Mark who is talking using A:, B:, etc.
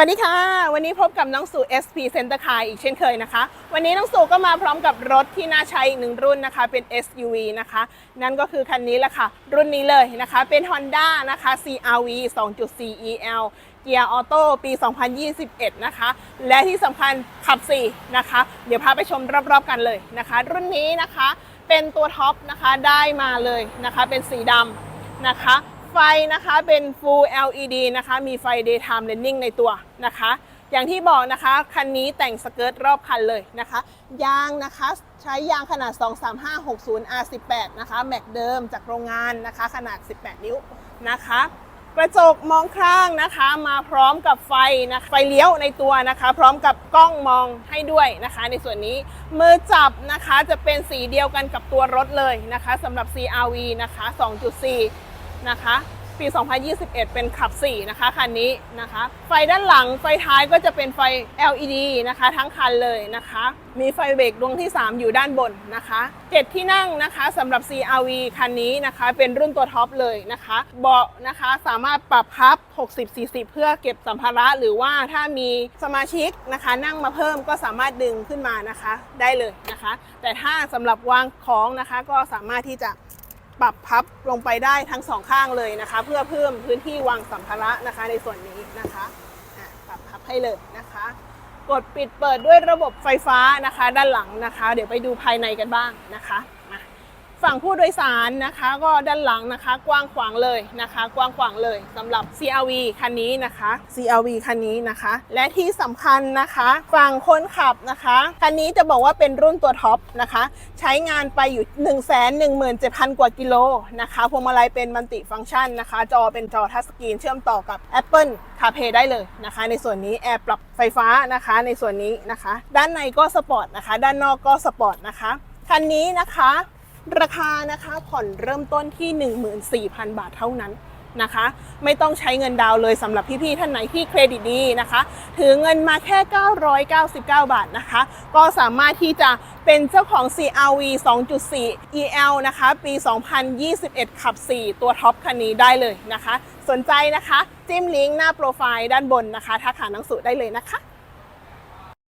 A: วัสดีค่ะ วันนี้พบกับน้องสู่ SP Center Car อีกเช่นเคยนะคะ วันนี้น้องสู่ก็มาพร้อมกับรถที่น่าใช้อีกหนึ่งรุ่นนะคะ เป็น SUV นะคะ นั่นก็คือคันนี้แหละค่ะ รุ่นนี้เลยนะคะ เป็น Honda นะคะ CRV 2.4 EL เกียร์ออโต้ปี 2021 นะคะ และที่สำคัญขับ 4 นะคะ เดี๋ยวพาไปชมรอบๆกันเลยนะคะ รุ่นนี้นะคะ เป็นตัวท็อปนะคะ ได้มาเลยนะคะ เป็นสีดำนะคะ ไฟนะคะเป็น Full LED นะคะ มีไฟ Daytime Running ในตัวนะคะ อย่างที่บอกนะคะ คันนี้แต่งสเกิร์ตรอบคันเลยนะคะ ยางนะคะใช้ยางขนาด 23560 R18 นะคะ แม็กเดิมจากโรงงานนะคะ ขนาด 18 นิ้วนะคะกระจกมองข้างนะคะมาพร้อมกับไฟนะคะไฟเลี้ยวในตัวนะคะ พร้อมกับกล้องมองให้ด้วยนะคะ ในส่วนนี้มือจับนะคะจะเป็นสีเดียวกันกับตัวรถเลยนะคะสำหรับ CRV นะคะ 2.4 นะคะ ปี 2021 เป็นขับ 4 นะคะคันนี้นะคะ ไฟด้านหลังไฟท้ายก็จะเป็นไฟ LED นะคะ ทั้งคันเลยนะคะ มีไฟเบรกดวงที่ 3 อยู่ด้านบนนะคะ7ที่นั่งนะคะสำหรับ CRV คันนี้นะคะเป็นรุ่นตัวท็อปเลยนะคะเบาะนะคะสามารถปรับพับ 60-40 เพื่อเก็บสัมภาระ หรือว่าถ้ามีสมาชิกนะคะ นั่งมาเพิ่มก็สามารถดึงขึ้นมานะคะ ได้เลยนะคะ แต่ถ้าสำหรับวางของนะคะก็สามารถที่จะ ปรับพับลงไปได้ทั้งสองข้างเลยนะคะ เพื่อเพิ่มพื้นที่วางสัมภาระนะคะในส่วนนี้นะคะปรับพับให้เลยนะคะ กดปิดเปิดด้วยระบบไฟฟ้านะคะ ด้านหลังนะคะ เดี๋ยวไปดูภายในกันบ้างนะคะ ฝั่งผู้โดยสารนะคะก็ด้านหลังนะคะ กว้างขวางเลยนะคะ กว้างขวางเลยสำหรับ CRV คันนี้นะคะ CRV คันนี้นะคะ และที่สำคัญนะคะฝั่งคนขับนะคะคันนี้จะบอกว่าเป็นรุ่นตัวท็อปนะคะ ใช้งานไปอยู่ 1 1 7 0 0 0 กว่ากิโลนะคะพวงมาลัยเป็นมัลติฟังก์ชันนะคะ จอเป็นจอทัชสกรีนเชื่อมต่อกับ Apple CarPlay ได้เลยนะคะ ในส่วนนี้แอร์ปรับไฟฟ้านะคะ ในส่วนนี้นะคะ ด้านในก็สปอร์ตนะคะ ด้านนอกก็สปอร์ตนะคะคันนี้นะคะ ราคานะคะผ่อนเริ่มต้นที่ 14,000 บาทเท่านั้นนะคะ ไม่ต้องใช้เงินดาวเลยสำหรับพี่ๆท่านไหนที่เครดิตดีนะคะ ถือเงินมาแค่ 999 บาทนะคะ ก็สามารถที่จะเป็นเจ้าของ CRV 2.4 EL นะคะ ปี 2021 ขับ 4 ตัวท็อปคันนี้ได้เลยนะคะ สนใจนะคะ จิ้มลิงก์หน้าโปรไฟล์ด้านบนนะคะทักหาหนังสือได้เลยนะคะ